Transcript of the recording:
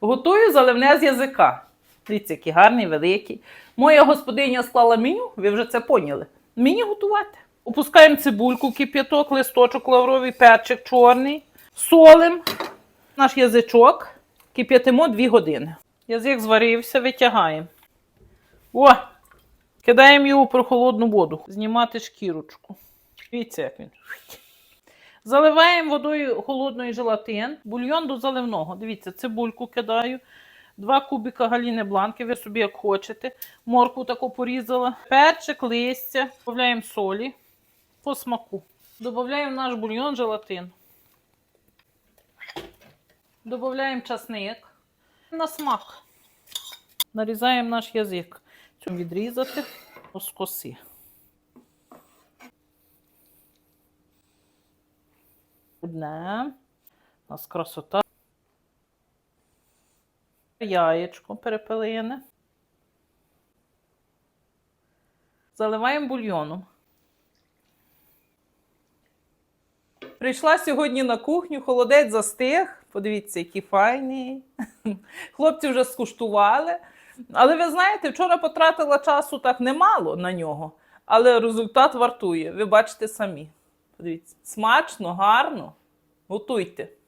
Готую заливне з язика. Дивіться, який гарний, великий. Моя господиня склала меню, ви вже це поняли. Мені готувати. Опускаємо цибульку, кип'яток, листочок лавровий, перчик чорний, солим наш язичок, кип'ятимо 2 години. Язик зварився, витягаємо. О! Кидаємо його в прохолодну воду. Знімати шкірочку. Дивіться, як він. Заливаємо водою холодної желатин, бульйон до заливного. Дивіться, цибульку кидаю, два кубика галіни бланки, ви собі як хочете. Морку таку порізала. Перчик, листя, додаємо солі по смаку. Додаємо наш бульйон желатин. Додаємо часник на смак. Нарізаємо наш язик. Відрізати з коси. Одне. У нас красота. Яєчко перепелине. Заливаємо бульйоном. Прийшла сьогодні на кухню, холодець застиг. Подивіться, який файний. Хлопці вже скуштували. Але ви знаєте, вчора потратила часу так немало на нього, але результат вартує. Ви бачите самі. Подивіться, смачно, гарно. Готуйте.